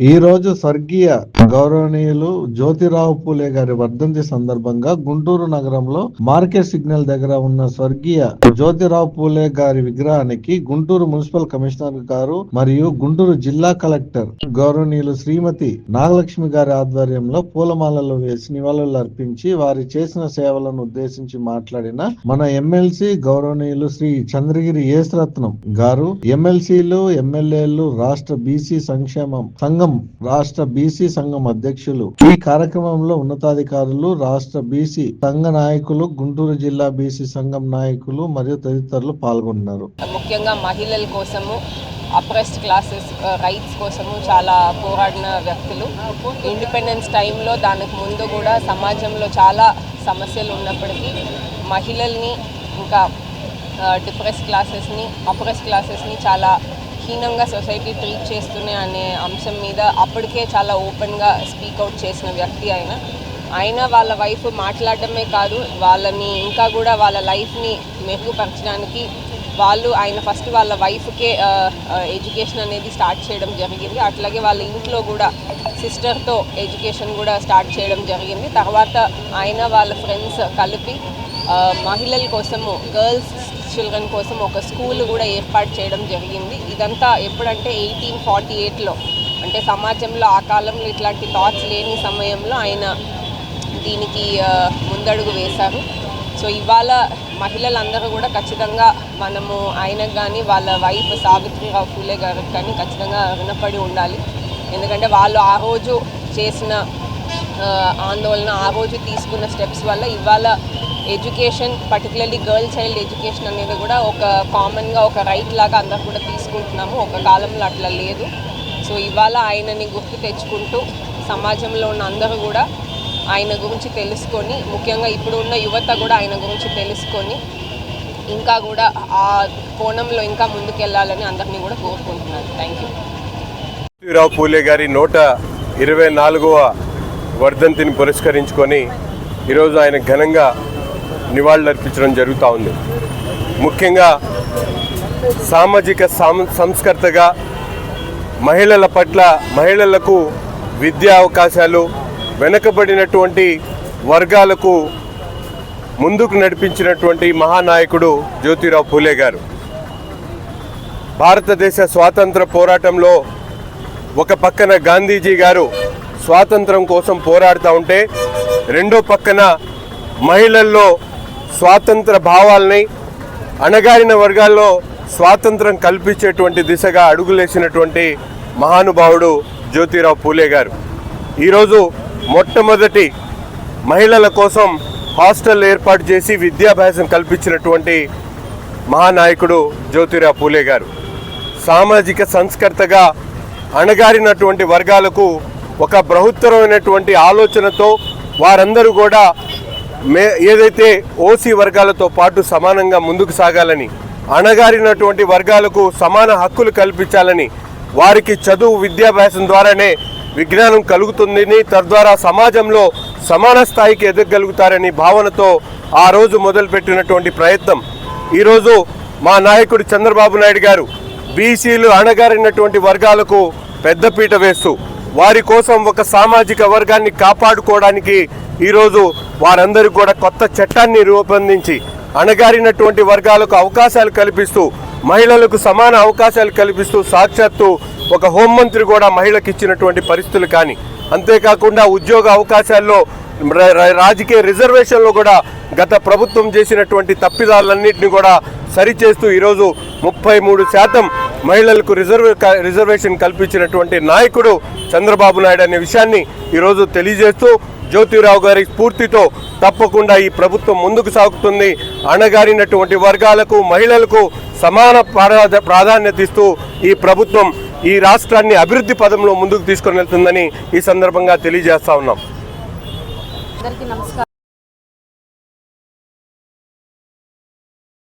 ఈరోజు స్వర్గీయ గౌరవనీయులు జ్యోతిరావు పూలే గారి వర్ధంతి సందర్భంగా గుంటూరు నగరంలో మార్కెట్ సిగ్నల్ దగ్గర ఉన్న స్వర్గీయ జ్యోతిరావు పూలే గారి విగ్రహానికి గుంటూరు మున్సిపల్ కమిషనర్ గారు మరియు గుంటూరు జిల్లా కలెక్టర్ గౌరవనీయులు శ్రీమతి నాగలక్ష్మి గారి ఆధ్వర్యంలో పూలమాలలు వేసి నివాళులు అర్పించి వారి చేసిన సేవలను ఉద్దేశించి మాట్లాడిన మన ఎమ్మెల్సీ గౌరవనీయులు శ్రీ చంద్రగిరి ఏసరత్నం గారు ఎమ్మెల్సీలు ఎమ్మెల్యేలు రాష్ట్ర బీసీ సంక్షేమం సంఘం రాష్ట్ర బీసీ సంఘం అధ్యక్షులు. ఈ కార్యక్రమంలో ఉన్నతాధికారులు రాష్ట్ర బీసీ సంఘ నాయకులు గుంటూరు జిల్లా బీసీ సంఘం నాయకులు మరియు తదితరులు పాల్గొన్నారు. ముఖ్యంగా మహిళల కోసము అప్రెస్డ్ క్లాసెస్ రైట్స్ కోసము చాలా పోరాడిన వ్యక్తులు. ఇండిపెండెన్స్ టైంలో దానికి ముందు కూడా సమాజంలో చాలా సమస్యలు ఉన్నప్పటికీ మహిళల్ని ఇంకా డిప్రెస్ క్లాసెస్ని అప్రెస్ క్లాసెస్ని చాలా హీనంగా సొసైటీ ట్రీట్ చేస్తున్నాయి అనే అంశం మీద అప్పటికే చాలా ఓపెన్గా స్పీక్అవుట్ చేసిన వ్యక్తి ఆయన. ఆయన వాళ్ళ వైఫ్ మాట్లాడటమే కాదు వాళ్ళని ఇంకా కూడా వాళ్ళ లైఫ్ని మెరుగుపరచడానికి వాళ్ళు ఆయన ఫస్ట్ వాళ్ళ వైఫ్కే ఎడ్యుకేషన్ అనేది స్టార్ట్ చేయడం జరిగింది. అట్లాగే వాళ్ళ ఇంట్లో కూడా సిస్టర్తో ఎడ్యుకేషన్ కూడా స్టార్ట్ చేయడం జరిగింది. తర్వాత ఆయన వాళ్ళ ఫ్రెండ్స్ కలిపి మహిళల కోసము గర్ల్స్ చిల్డ్రన్ కోసం ఒక స్కూల్ కూడా ఏర్పాటు చేయడం జరిగింది. ఇదంతా ఎప్పుడంటే ఎయిటీన్ ఫార్టీ ఎయిట్లో అంటే సమాజంలో ఆ కాలంలో ఇట్లాంటి థాట్స్ లేని సమయంలో ఆయన దీనికి ముందడుగు వేశారు. సో ఇవాళ మహిళలందరూ కూడా ఖచ్చితంగా మనము ఆయనకు కానీ వాళ్ళ వైఫ్ సావిత్రిరావు ఫూలే గారికి కానీ ఖచ్చితంగా రుణపడి ఉండాలి. ఎందుకంటే వాళ్ళు ఆ రోజు చేసిన ఆందోళన ఆ రోజు తీసుకున్న స్టెప్స్ వల్ల ఇవాళ education particularly girl child education అనేది కూడా ఒక కామన్గా ఒక రైట్ లాగా అందరూ కూడా తీసుకుంటున్నాము. ఒక కాలంలో అట్లా లేదు. సో ఇవాళ ఆయనని గుర్తు తెచ్చుకుంటూ సమాజంలో ఉన్న అందరూ కూడా ఆయన గురించి తెలుసుకొని ముఖ్యంగా ఇప్పుడు ఉన్న యువత కూడా ఆయన గురించి తెలుసుకొని ఇంకా కూడా ఆ కోణంలో ఇంకా ముందుకెళ్ళాలని అందరినీ కూడా కోరుకుంటున్నాను. థ్యాంక్ యూ పూలే గారి నూట ఇరవై నాలుగవ వర్ధంతిని పురస్కరించుకొని ఈరోజు ఆయన ఘనంగా నివాళులర్పించడం జరుగుతూ ఉంది. ముఖ్యంగా సామాజిక సంస్కర్తగా మహిళల పట్ల మహిళలకు విద్యా అవకాశాలు వెనుకబడినటువంటి వర్గాలకు ముందుకు నడిపించినటువంటి మహానాయకుడు జ్యోతిరావు పూలే గారు. భారతదేశ స్వాతంత్ర పోరాటంలో ఒక పక్కన గాంధీజీ గారు స్వాతంత్రం కోసం పోరాడుతూ ఉంటే రెండో పక్కన మహిళల్లో స్వాతంత్ర భావాల్ని అణగారిన వర్గాల్లో స్వాతంత్రం కల్పించేటువంటి దిశగా అడుగులేసినటువంటి మహానుభావుడు జ్యోతిరావు పూలే గారు. ఈరోజు మొట్టమొదటి మహిళల కోసం హాస్టల్ ఏర్పాటు చేసి విద్యాభ్యాసం కల్పించినటువంటి మహానాయకుడు జ్యోతిరావు పూలే గారు. సామాజిక సంస్కర్తగా అణగారినటువంటి వర్గాలకు ఒక బృహత్తరమైనటువంటి ఆలోచనతో వారందరూ కూడా మే ఏదైతే ఓసీ వర్గాలతో పాటు సమానంగా ముందుకు సాగాలని అణగారినటువంటి వర్గాలకు సమాన హక్కులు కల్పించాలని వారికి చదువు విద్యాభ్యాసం ద్వారానే విజ్ఞానం కలుగుతుందని తద్వారా సమాజంలో సమాన స్థాయికి ఎదగలుగుతారని భావనతో ఆ రోజు మొదలుపెట్టినటువంటి ప్రయత్నం. ఈరోజు మా నాయకుడు చంద్రబాబు నాయుడు గారు బీసీలు అణగారినటువంటి వర్గాలకు పెద్దపీట వేస్తూ వారి కోసం ఒక సామాజిక వర్గాన్ని కాపాడుకోవడానికి ఈరోజు వారందరికీ కూడా కొత్త చట్టాన్ని రూపొందించి అణగారినటువంటి వర్గాలకు అవకాశాలు కల్పిస్తూ మహిళలకు సమాన అవకాశాలు కల్పిస్తూ సాక్షాత్తు ఒక హోంమంత్రి కూడా మహిళకు ఇచ్చినటువంటి పరిస్థితులు కానీ అంతేకాకుండా ఉద్యోగ అవకాశాల్లో రాజకీయ రిజర్వేషన్లో కూడా గత ప్రభుత్వం చేసినటువంటి తప్పిదాలన్నింటినీ కూడా సరిచేస్తూ ఈరోజు ముప్పై మూడు శాతం మహిళలకు రిజర్వ్ రిజర్వేషన్ కల్పించినటువంటి నాయకుడు చంద్రబాబు నాయుడు అనే విషయాన్ని ఈరోజు తెలియజేస్తూ జ్యోతిరావు గారి స్ఫూర్తితో తప్పకుండా ఈ ప్రభుత్వం ముందుకు సాగుతుంది. అణగారినటువంటి వర్గాలకు మహిళలకు సమాన ప్రాధాన్యత ఇస్తూ ఈ ప్రభుత్వం ఈ రాష్ట్రాన్ని అభివృద్ధి పదంలో ముందుకు తీసుకొని వెళ్తుందని ఈ సందర్భంగా తెలియజేస్తా ఉన్నాం.